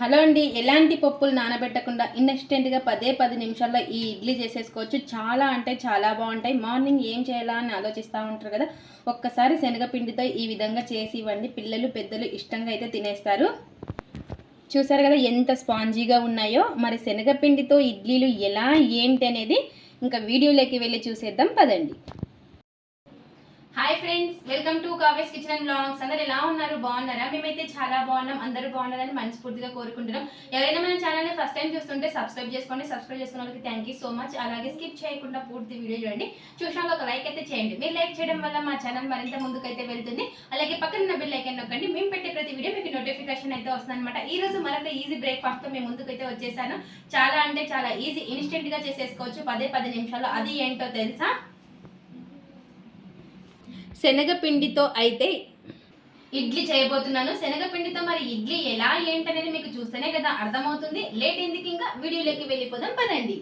Hello అండి ఎలాంటి పప్పులు నానబెట్టకుండా ఇన్స్టెంట్గా పదే పది నిమిషాల్లో ఈ ఇడ్లీ చేసేసుకోవచ్చు. చాలా అంటే చాలా బాగుంటాయి. మార్నింగ్ ఏం చేయాలా అని ఆలోచిస్తూ ఉంటారు కదా? ఒక్కసారి శనగపిండితో ఈ విధంగా చేసి ఇవ్వండి. పిల్లలు పెద్దలు ఇష్టంగా అయితే తినేస్తారు. చూసారు కదా ఎంత స్పాంజీగా ఉన్నాయో? మరి శనగపిండితో ఇడ్లీలు ఎలా ఏంటి అనేది ఇంకా వీడియోలోకి వెళ్ళి చూసేద్దాం. పదండి. Hi friends welcome to Kavya's kitchen and blogs అందరు ఎలా ఉన్నారు? బాగున్నారా? మేమైతే చాలా బాగున్నాం. అందరూ బాగున్నారని మనస్ఫూర్తిగా కోరుకుంటున్నాం. ఎవరైనా మన ఛానల్ని ఫస్ట్ టైం చూస్తుంటే సబ్స్క్రైబ్ చేసుకోండి. సబ్స్క్రైబ్ చేసుకున్న వాళ్ళకి థ్యాంక్ యూ సో మచ్ అలాగే స్కిప్ చేయకుండా పూర్తి వీడియో చూడండి. చూసిన ఒక లైక్ అయితే చేయండి. మీరు లైక్ చేయడం వల్ల మా ఛానల్ మరింత ముందుకైతే వెళ్తుంది. అలాగే పక్కన ఉన్న బిల్ ఐకన్ నొక్కండి. మేము పెట్టే ప్రతి వీడియో మీకు నోటిఫికేషన్ అయితే వస్తుంది అనమాట ఈ రోజు మరొక ఈజీ బ్రేక్ఫాస్ట్తో మేము ముందుకైతే వచ్చేసాను. చాలా అంటే చాలా ఈజీ ఇన్స్టెంట్గా చేసేసుకోవచ్చు. పదే పది నిమిషాల్లో. అది ఏంటో తెలుసా? శనగపిండితో అయితే ఇడ్లీ చేయబోతున్నాను. శనగపిండితో మరి ఇడ్లీ ఎలా ఏంటనేది మీకు చూస్తేనే కదా అర్థమవుతుంది. లేట్ ఎందుకు ఇంకా వీడియోలోకి వెళ్ళిపోదాం పదండి.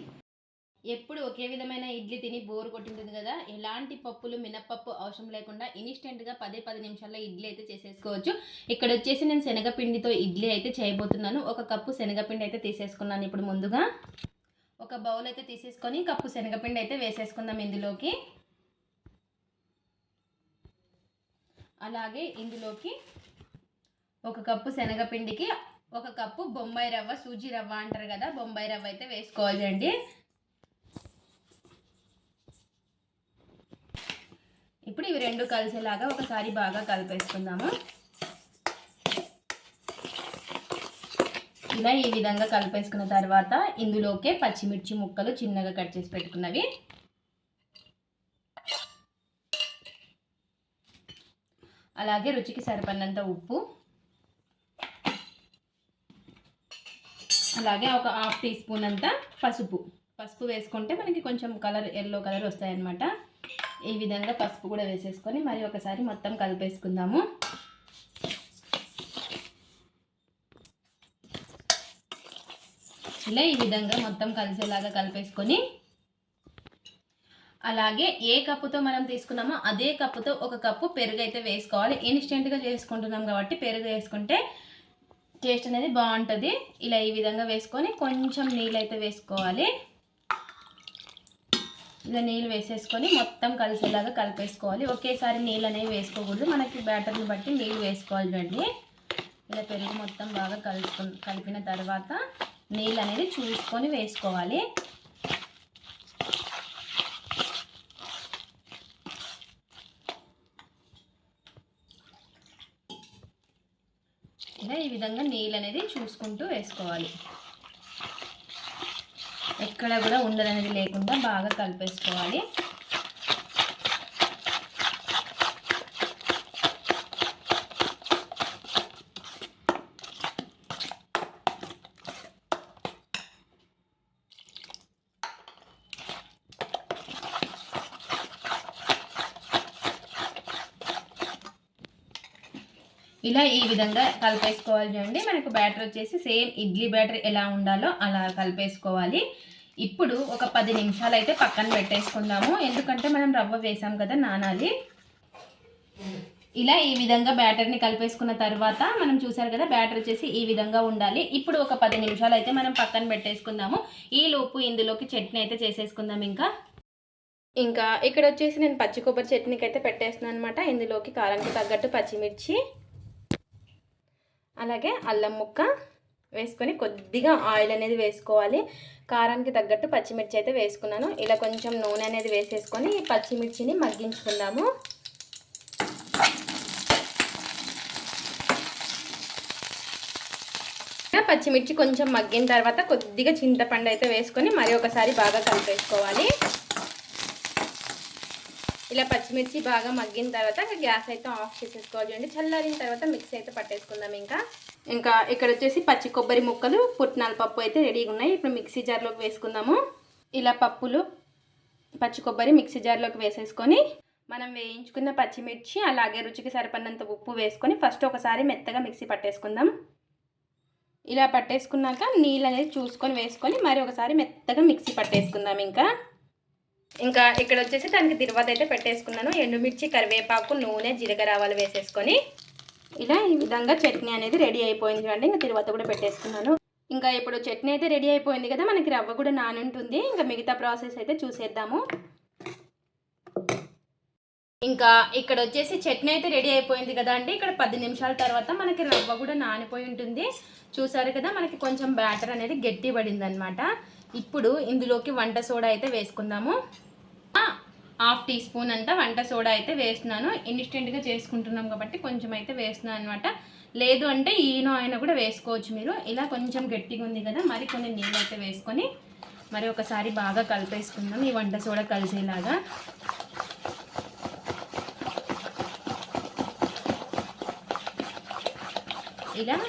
ఎప్పుడు ఒకే విధమైన ఇడ్లీ తిని బోర్ కొట్టింటుంది కదా. ఎలాంటి పప్పులు మినప్పప్పు అవసరం లేకుండా ఇన్స్టెంట్గా పదే పది నిమిషాల్లో ఇడ్లీ అయితే చేసేసుకోవచ్చు. ఇక్కడ వచ్చేసి నేను శనగపిండితో ఇడ్లీ అయితే చేయబోతున్నాను. ఒక కప్పు శనగపిండి అయితే తీసేసుకున్నాను ఇప్పుడు ముందుగా. ఒక బౌల్ అయితే తీసేసుకొని కప్పు శనగపిండి అయితే వేసేసుకుందాం ఇందులోకి. అలాగే ఇందులోకి ఒక కప్పు శనగపిండికి ఒక కప్పు బొంబాయి రవ్వ సూజీ రవ్వ అంటారు కదా బొంబాయి రవ్వ అయితే వేసుకోవాలి అండి. ఇప్పుడు ఇవి రెండు కలిసేలాగా ఒకసారి బాగా కలిపేసుకుందాము. ఇలా ఈ విధంగా కలిపేసుకున్న తర్వాత ఇందులోకే పచ్చిమిర్చి ముక్కలు చిన్నగా కట్ చేసి పెట్టుకున్నవి. అలాగే రుచికి సరిపడినంత ఉప్పు. అలాగే ఒక హాఫ్ టీ స్పూన్ అంత పసుపు. పసుపు వేసుకుంటే మనకి కొంచెం కలర్ ఎల్లో కలర్ వస్తాయన్నమాట. ఈ విధంగా పసుపు కూడా వేసేసుకొని మరి ఒకసారి మొత్తం కలిపేసుకుందాము. ఇలా ఈ విధంగా మొత్తం కలిసేలాగా కలిపేసుకొని అలాగే ఏ కప్పుతో మనం తీసుకున్నామో అదే కప్పుతో ఒక కప్పు పెరుగు అయితే వేసుకోవాలి. ఇన్స్టెంట్గా చేసుకుంటున్నాం కాబట్టి పెరుగు వేసుకుంటే టేస్ట్ అనేది బాగుంటుంది. ఇలా ఈ విధంగా వేసుకొని కొంచెం నీళ్ళు అయితే వేసుకోవాలి. ఇలా నీళ్ళు వేసేసుకొని మొత్తం కలిసేలాగా కలిపేసుకోవాలి. ఒకేసారి నీళ్ళు అనేవి వేసుకోకూడదు. మనకి బ్యాటర్ని బట్టి నీళ్ళు వేసుకోవాలి చూడండి. ఇలా పెరుగు మొత్తం బాగా కలుసుకు కలిపిన తర్వాత నీళ్ళు అనేది చూసుకొని వేసుకోవాలి ఇలా ఈ విధంగా నీళ్ళు అనేది చూసుకుంటూ వేసుకోవాలి. ఎక్కడ కూడా ఉండదు అనేది లేకుండా బాగా కలిపేసుకోవాలి. ఇలా ఈ విధంగా కలిపేసుకోవాలి చూడండి. మనకు బ్యాటర్ వచ్చేసి సేమ్ ఇడ్లీ బ్యాటర్ ఎలా ఉండాలో అలా కలిపేసుకోవాలి. ఇప్పుడు ఒక పది నిమిషాలు అయితే పక్కన పెట్టేసుకుందాము. ఎందుకంటే మనం రవ్వ వేసాం కదా నానాలి. ఇలా ఈ విధంగా బ్యాటర్ని కలిపేసుకున్న తర్వాత మనం చూసారు కదా బ్యాటర్ వచ్చేసి ఈ విధంగా ఉండాలి. ఇప్పుడు ఒక పది నిమిషాలు అయితే మనం పక్కన పెట్టేసుకుందాము. ఈ లోపు ఇందులోకి చట్నీ అయితే చేసేసుకుందాం ఇంకా. ఇంకా ఇక్కడ వచ్చేసి నేను పచ్చి కొబ్బరి చట్నీకి అయితే పెట్టేస్తున్నాను అనమాట ఇందులోకి కారానికి తగ్గట్టు పచ్చిమిర్చి అలాగే అల్లం ముక్క వేసుకొని కొద్దిగా ఆయిల్ అనేది వేసుకోవాలి. కారానికి తగ్గట్టు పచ్చిమిర్చి అయితే వేసుకున్నాను. ఇలా కొంచెం నూనె అనేది వేసేసుకొని పచ్చిమిర్చిని మగ్గించుకుందాము. పచ్చిమిర్చి కొంచెం మగ్గిన తర్వాత కొద్దిగా చింతపండు అయితే వేసుకొని మరి ఒకసారి బాగా కలిపేసుకోవాలి. ఇలా పచ్చిమిర్చి బాగా మగ్గిన తర్వాత గ్యాస్ అయితే ఆఫ్ చేసేసుకోవాలి. అండి చల్లారిన తర్వాత మిక్స్ అయితే పట్టేసుకుందాం ఇంకా. ఇంకా ఇక్కడ వచ్చేసి పచ్చి కొబ్బరి ముక్కలు పుట్నాల పప్పు అయితే రెడీగా ఉన్నాయి. ఇప్పుడు మిక్సీ జార్లోకి వేసుకుందాము. ఇలా పప్పులు పచ్చి కొబ్బరి మిక్సీ జార్లోకి వేసేసుకొని మనం వేయించుకున్న పచ్చిమిర్చి అలాగే రుచికి సరిపడినంత ఉప్పు వేసుకొని ఫస్ట్ ఒకసారి మెత్తగా మిక్సీ పట్టేసుకుందాం. ఇలా పట్టేసుకున్నాక నీళ్ళు అనేది చూసుకొని వేసుకొని మరి ఒకసారి మెత్తగా మిక్సీ పట్టేసుకుందాం ఇంకా. ఇంకా ఇక్కడ వచ్చేసి దానికి తిరువాత అయితే పెట్టేసుకున్నాను. ఎండుమిర్చి కరివేపాకు నూనె జీలకర్ర ఆవాలు వేసేసుకొని ఇలా ఈ విధంగా చట్నీ అనేది రెడీ అయిపోయింది చూడండి. ఇంకా తిరువాత కూడా పెట్టేసుకున్నాను. ఇంకా ఇప్పుడు చట్నీ అయితే రెడీ అయిపోయింది కదా మనకి రవ్వ కూడా నానుంటుంది. ఇంకా మిగతా ప్రాసెస్ అయితే చూసేద్దాము. ఇంకా ఇక్కడ వచ్చేసి చట్నీ అయితే రెడీ అయిపోయింది కదా అండి. ఇక్కడ పది నిమిషాల తర్వాత మనకి రవ్వ కూడా నానిపోయి ఉంటుంది. చూసారు కదా మనకి కొంచెం బ్యాటర్ అనేది గట్టి పడింది అనమాట ఇప్పుడు ఇందులోకి వంట సోడా అయితే వేసుకుందాము. హాఫ్ టీ స్పూన్ అంతా వంట సోడా అయితే వేస్తున్నాను. ఇన్స్టెంట్గా చేసుకుంటున్నాం కాబట్టి కొంచెం అయితే వేస్తున్నాను అనమాట లేదు అంటే ఈనో అయినా కూడా వేసుకోవచ్చు మీరు. ఇలా కొంచెం గట్టిగా ఉంది కదా మరి కొన్ని నీళ్ళు అయితే వేసుకొని మరి ఒకసారి బాగా కలిపేసుకుందాం ఈ వంట సోడా కలిసేలాగా. ఇలా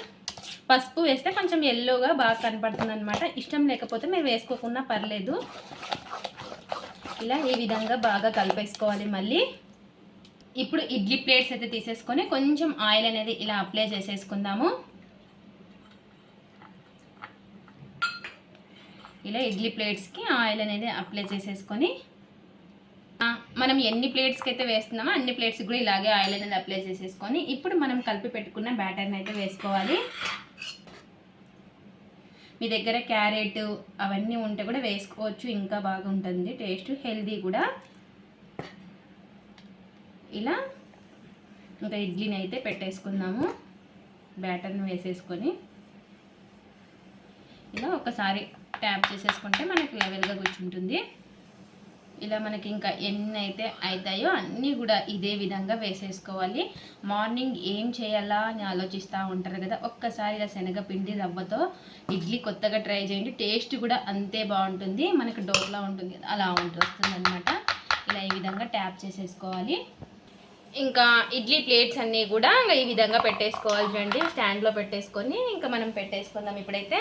పసుపు వేస్తే కొంచెం ఎల్లోగా బాగా కనపడుతుంది అనమాట ఇష్టం లేకపోతే మీరు వేసుకోకుండా పర్లేదు. ఇలా ఈ విధంగా బాగా కలిపేసుకోవాలి మళ్ళీ. ఇప్పుడు ఇడ్లీ ప్లేట్స్ అయితే తీసేసుకొని కొంచెం ఆయిల్ అనేది ఇలా అప్లై చేసేసుకుందాము. ఇలా ఇడ్లీ ప్లేట్స్కి ఆయిల్ అనేది అప్లై చేసేసుకొని మనం ఎన్ని ప్లేట్స్కి అయితే వేస్తున్నామో అన్ని ప్లేట్స్కి కూడా ఇలాగే ఆయిల్ అనేది అప్లై చేసేసుకొని ఇప్పుడు మనం కలిపి పెట్టుకున్న బ్యాటర్ని అయితే వేసుకోవాలి. మీ దగ్గర క్యారెట్ అవన్నీ ఉంటే కూడా వేసుకోవచ్చు ఇంకా బాగుంటుంది. టేస్ట్ హెల్దీ కూడా. ఇలా ఇంకా ఇడ్లీని అయితే పెట్టేసుకుందాము. బ్యాటర్ని వేసేసుకొని. ఇలా ఒకసారి ట్యాప్ చేసేసుకుంటే మనకి లెవెల్గా కూర్చుంటుంది ఇలా మనకి ఇంకా ఎన్ని అయితే అవుతాయో అన్నీ కూడా ఇదే విధంగా వేసేసుకోవాలి. మార్నింగ్ ఏం చేయాలా అని ఆలోచిస్తూ ఉంటారు కదా ఒక్కసారి ఇలా శనగపిండి రవ్వతో ఇడ్లీ కొత్తగా ట్రై చేయండి. టేస్ట్ కూడా అంతే బాగుంటుంది. మనకి డోర్లా ఉంటుంది. అలా ఉంటుంది అనమాట ఇలా ఈ విధంగా ట్యాప్ చేసేసుకోవాలి. ఇంకా ఇడ్లీ ప్లేట్స్ అన్నీ కూడా ఇంకా ఈ విధంగా పెట్టేసుకోవాలి చూడండి స్టాండ్లో పెట్టేసుకొని ఇంకా మనం పెట్టేసుకుందాం ఇప్పుడైతే.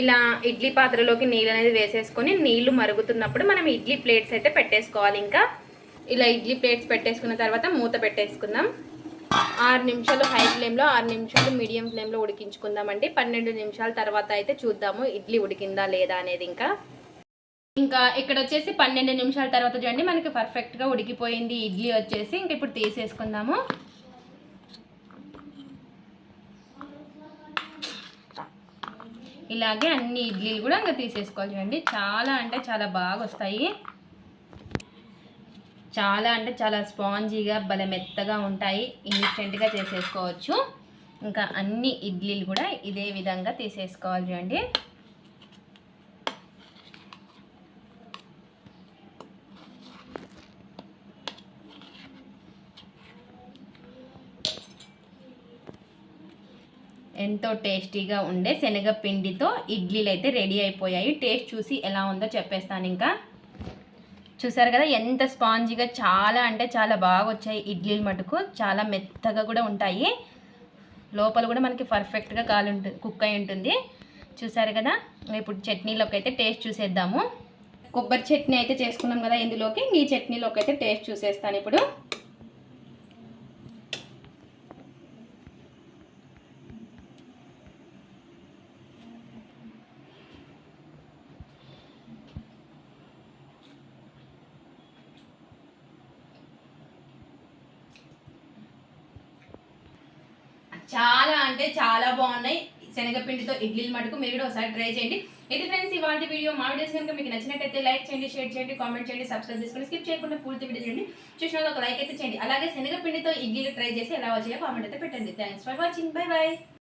ఇలా ఇడ్లీ పాత్రలోకి నీళ్ళు అనేది వేసేసుకొని నీళ్ళు మరుగుతున్నప్పుడు మనం ఇడ్లీ ప్లేట్స్ అయితే పెట్టేసుకోవాలి. ఇంకా ఇలా ఇడ్లీ ప్లేట్స్ పెట్టేసుకున్న తర్వాత మూత పెట్టేసుకుందాం. ఆరు నిమిషాలు హై ఫ్లేమ్లో ఆరు నిమిషాలు మీడియం ఫ్లేమ్లో ఉడికించుకుందామండి. పన్నెండు నిమిషాల తర్వాత అయితే చూద్దాము ఇడ్లీ ఉడికిందా లేదా అనేది ఇంకా. ఇంకా ఇక్కడ వచ్చేసి పన్నెండు నిమిషాల తర్వాత చూడండి మనకి పర్ఫెక్ట్గా ఉడికిపోయింది ఇడ్లీ వచ్చేసి. ఇంక ఇప్పుడు తీసేసుకుందాము. ఇలాగే అన్ని ఇడ్లీలు కూడా ఇంకా తీసేసుకోవాలి చూడండి. చాలా అంటే చాలా బాగా వస్తాయి. చాలా అంటే చాలా స్పాంజీగా భలే మెత్తగా ఉంటాయి. ఇన్స్టెంట్గా చేసేసుకోవచ్చు. ఇంకా అన్ని ఇడ్లీలు కూడా ఇదే విధంగా తీసేసుకోవాలి చూడండి. ఎంతో టేస్టీగా ఉండే శనగపిండితో ఇడ్లీలు అయితే రెడీ అయిపోయాయి. టేస్ట్ చూసి ఎలా ఉందో చెప్పేస్తాను ఇంకా. చూసారు కదా ఎంత స్పాంజీగా చాలా అంటే చాలా బాగా వచ్చాయి ఇడ్లీలు మటుకు. చాలా మెత్తగా కూడా ఉంటాయి. లోపల కూడా మనకి పర్ఫెక్ట్గా కాలు ఉంటుంది కుక్ అయి ఉంటుంది. చూసారు కదా ఇప్పుడు చట్నీలోకి అయితే టేస్ట్ చూసేద్దాము. కొబ్బరి చట్నీ అయితే చేసుకున్నాం కదా ఇందులోకి. ఈ చట్నీలోకి అయితే టేస్ట్ చూసేస్తాను ఇప్పుడు చాలా అంటే చాలా బాగున్నాయి. శనగపిండితో ఇడ్లీలు మటుకు మీరు కూడా ఒకసారి ట్రై చేయండి. ఇది ఫ్రెండ్స్ ఇవాళ వీడియో మా వీడియోస్ కనుక మీకు నచ్చినట్టయితే లైక్ చేయండి షేర్ చేయండి కామెంట్ చేయండి సబ్స్క్రైబ్ చేసుకొని స్కిప్ చేయకుండా పూర్తి వీడియో చేయండి చూసిన ఒక లైక్ అయితే చేయండి. అలాగే శనగపిండితో ఇడ్లీలు ట్రై చేసి ఎలా వచ్చాయో కామెంట్ అయితే పెట్టండి. Thanks for watching. Bye bye.